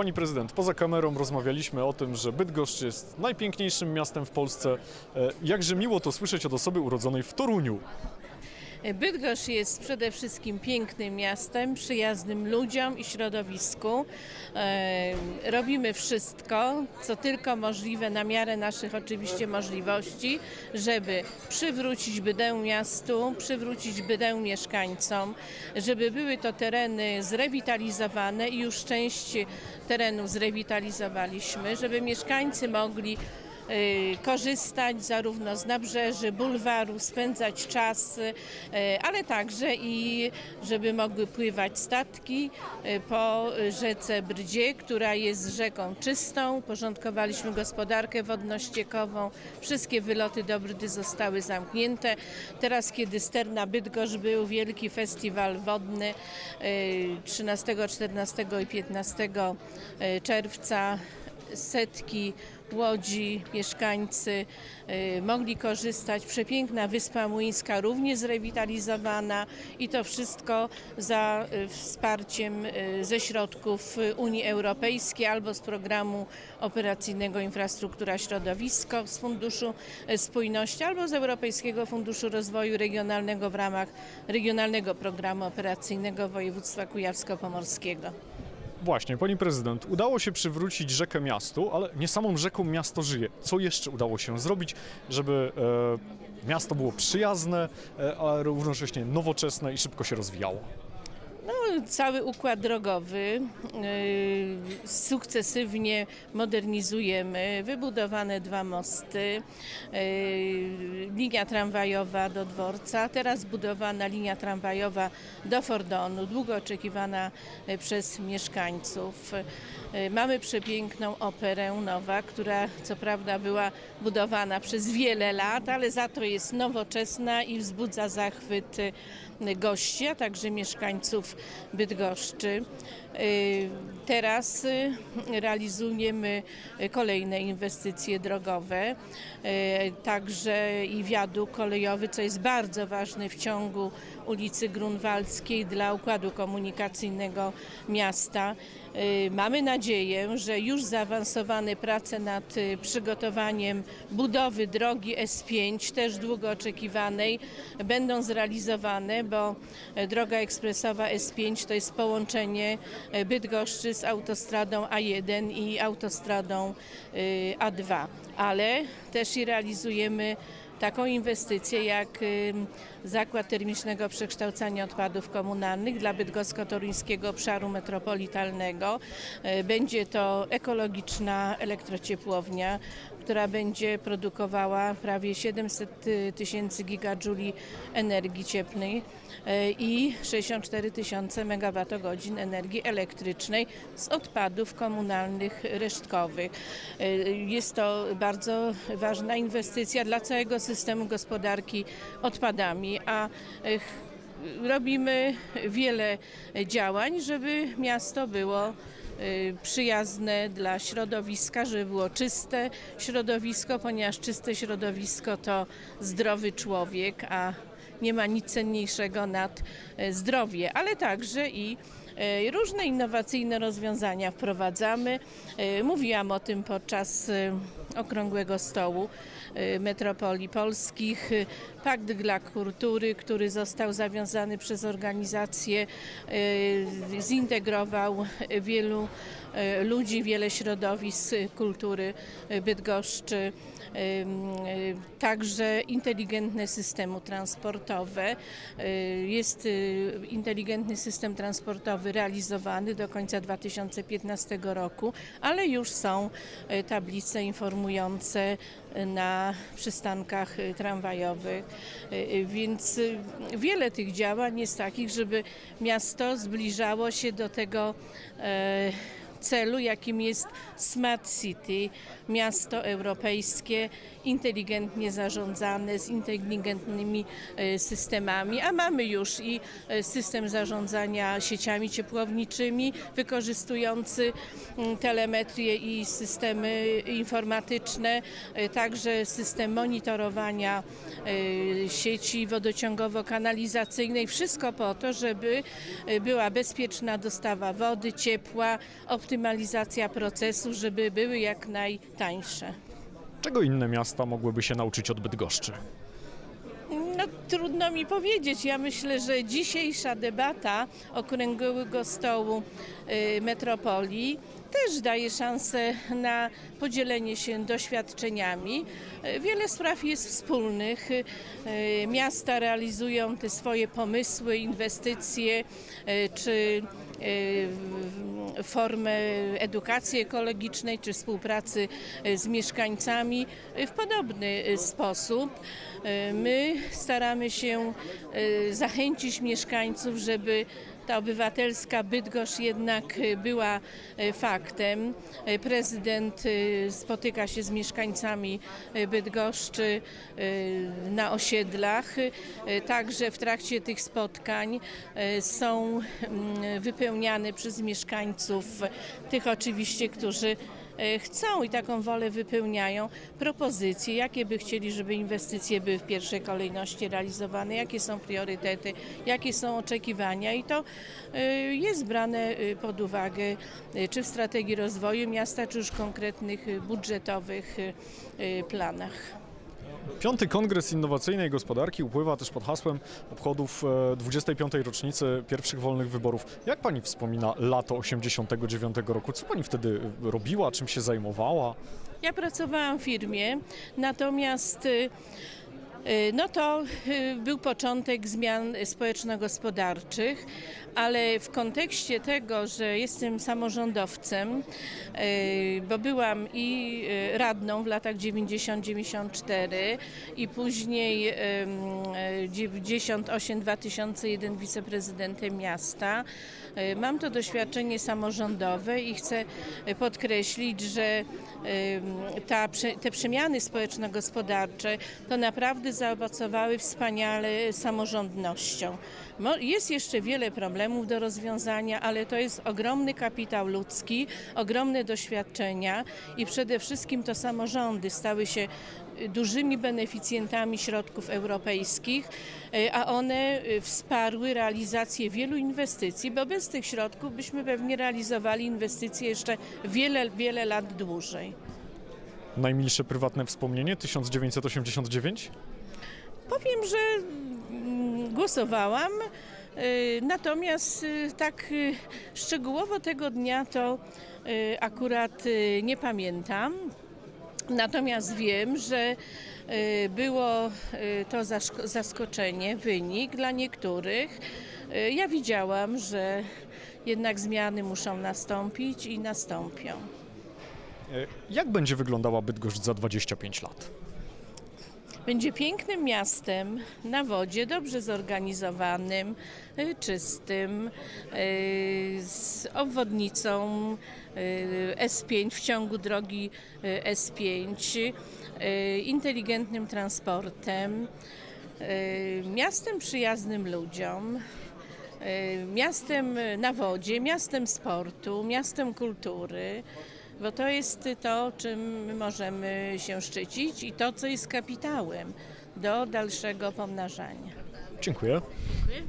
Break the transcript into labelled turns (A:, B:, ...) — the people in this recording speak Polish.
A: Pani prezydent, poza kamerą rozmawialiśmy o tym, że Bydgoszcz jest najpiękniejszym miastem w Polsce. E, Jakże miło to słyszeć od osoby urodzonej w Toruniu.
B: Bydgoszcz jest przede wszystkim pięknym miastem, przyjaznym ludziom i środowisku. E, Robimy wszystko, co tylko możliwe, na miarę naszych oczywiście możliwości, żeby przywrócić bydę miastu, przywrócić bydę mieszkańcom, żeby były to tereny zrewitalizowane i już część terenów zrewitalizowaliśmy, żeby mieszkańcy mogli korzystać zarówno z nabrzeży, bulwaru, spędzać czas, y, ale także i żeby mogły pływać statki y, po rzece Brdzie, która jest rzeką czystą. Porządkowaliśmy gospodarkę wodno-ściekową. Wszystkie wyloty do Brdy zostały zamknięte. Teraz, kiedy Sterna Bydgoszcz był wielki festiwal wodny y, 13, 14 i 15 czerwca, setki łodzi, mieszkańcy y, mogli korzystać. Przepiękna Wyspa Młyńska również zrewitalizowana i to wszystko za y, wsparciem y, ze środków Unii Europejskiej albo z programu operacyjnego Infrastruktura Środowisko z Funduszu Spójności albo z Europejskiego Funduszu Rozwoju Regionalnego w ramach Regionalnego Programu Operacyjnego Województwa Kujawsko-Pomorskiego.
A: Właśnie, pani prezydent, udało się przywrócić rzekę miastu, ale nie samą rzeką miasto żyje. Co jeszcze udało się zrobić, żeby e, miasto było przyjazne, e, równocześnie nowoczesne i szybko się rozwijało?
B: No, cały układ drogowy y, sukcesywnie modernizujemy. Wybudowane dwa mosty, y, linia tramwajowa do dworca, teraz budowana linia tramwajowa do Fordonu, długo oczekiwana y, przez mieszkańców. Mamy przepiękną operę Nowa, która co prawda była budowana przez wiele lat, ale za to jest nowoczesna i wzbudza zachwyt gości, a także mieszkańców Bydgoszczy. Y, Teraz y, realizujemy kolejne inwestycje drogowe, y, także i wiaduk kolejowy, co jest bardzo ważne w ciągu ulicy Grunwaldzkiej dla układu komunikacyjnego miasta. Mamy nadzieję, że już zaawansowane prace nad przygotowaniem budowy drogi S5, też długo oczekiwanej, będą zrealizowane, bo droga ekspresowa S5 to jest połączenie e, Bydgoszczy z autostradą A1 i autostradą y, A2, ale też i realizujemy taką inwestycję jak y, Zakład Termicznego Przekształcania Odpadów Komunalnych dla Bydgosko-Toruńskiego Obszaru Metropolitalnego. Będzie to ekologiczna elektrociepłownia, która będzie produkowała prawie 700 tysięcy gigajuli energii cieplnej y, i 64 tysiące megawattogodzin energii elektrycznej z odpadów komunalnych resztkowych. Y, Jest to bardzo ważna inwestycja dla całego systemu gospodarki odpadami, a ch- robimy wiele działań, żeby miasto było przyjazne dla środowiska, żeby było czyste środowisko, ponieważ czyste środowisko to zdrowy człowiek, a nie ma nic cenniejszego nad e, zdrowie, ale także i różne innowacyjne rozwiązania wprowadzamy. E, Mówiłam o tym podczas e, okrągłego stołu e, metropolii polskich. E, Pakt dla kultury, który został zawiązany przez organizację, e, zintegrował wielu e, ludzi, wiele środowisk kultury e, Bydgoszczy, także inteligentne systemy transportowe. Y, Jest y, inteligentny system transportowy realizowany do końca 2015 roku, ale już są y, tablice informujące y, na przystankach y, tramwajowych, Y, y, więc y, wiele tych działań jest takich, żeby miasto zbliżało się do tego celu, jakim jest Smart City, miasto europejskie, inteligentnie zarządzane z inteligentnymi e, systemami, a mamy już i e, system zarządzania sieciami ciepłowniczymi, wykorzystujący mm, telemetrię i systemy informatyczne, e, także system monitorowania sieci wodociągowo-kanalizacyjnej. Wszystko po to, żeby była bezpieczna dostawa wody, ciepła, optymalizacja procesu, żeby były jak najtańsze.
A: Czego inne miasta mogłyby się nauczyć od Bydgoszczy?
B: No trudno mi powiedzieć. Ja myślę, że dzisiejsza debata okrągłego stołu y, metropolii też daje szansę na podzielenie się doświadczeniami. Y, Wiele spraw jest wspólnych. Y, Miasta realizują te swoje pomysły, inwestycje czy formę edukacji ekologicznej czy współpracy y, z mieszkańcami w podobny y, sposób. Y, My staramy się zachęcić mieszkańców, żeby ta obywatelska Bydgoszcz jednak y, była y, faktem. Y, Prezydent spotyka się z mieszkańcami Bydgoszczy na osiedlach. Także w trakcie tych spotkań są mm, wypełniane przez mieszkańców, tych oczywiście, którzy e, chcą i taką wolę wypełniają propozycje, jakie by chcieli, żeby inwestycje były w pierwszej kolejności realizowane, jakie są priorytety, jakie są oczekiwania i to e, jest brane e, pod uwagę e, czy w strategii rozwoju miasta, czy już konkretnych e, budżetowych e, e, planach.
A: Piąty Kongres Innowacyjnej Gospodarki upływa też pod hasłem obchodów e, 25. rocznicy pierwszych wolnych wyborów. Jak pani wspomina lato 89 roku? Co pani wtedy e, robiła, czym się zajmowała?
B: Ja pracowałam w firmie, natomiast y, no to y, był początek zmian społeczno-gospodarczych, ale w kontekście tego, że jestem samorządowcem, y, bo byłam i y, radną w latach 90-94 i później ym, y, 98-2001 wiceprezydentem miasta, y, mam to doświadczenie samorządowe i chcę y, podkreślić, że ta, te przemiany społeczno-gospodarcze to naprawdę zaowocowały wspaniale samorządnością. Mo- Jest jeszcze wiele problemów do rozwiązania, ale to jest ogromny kapitał ludzki, ogromne doświadczenia i przede wszystkim to samorządy stały się y, dużymi beneficjentami środków europejskich, y, a one y, wsparły realizację wielu inwestycji, bo bez tych środków byśmy pewnie realizowali inwestycje jeszcze wiele, wiele lat dłużej.
A: Najmilsze prywatne wspomnienie 1989?
B: Powiem, że mm, głosowałam, y, natomiast y, tak y, szczegółowo tego dnia to akurat nie pamiętam. Natomiast wiem, że było to zaskoczenie, wynik dla niektórych. Ja widziałam, że jednak zmiany muszą nastąpić i nastąpią.
A: E, Jak będzie wyglądała Bydgoszcz za 25 lat?
B: Będzie pięknym miastem na wodzie, dobrze zorganizowanym, y, czystym, y, z obwodnicą y, S5 w ciągu drogi y, S5, y, inteligentnym transportem, miastem przyjaznym ludziom. Miastem na wodzie, miastem sportu, miastem kultury, bo to jest to, czym my możemy się szczycić i to, co jest kapitałem do dalszego pomnażania.
A: Dziękuję.
B: Dziękuję.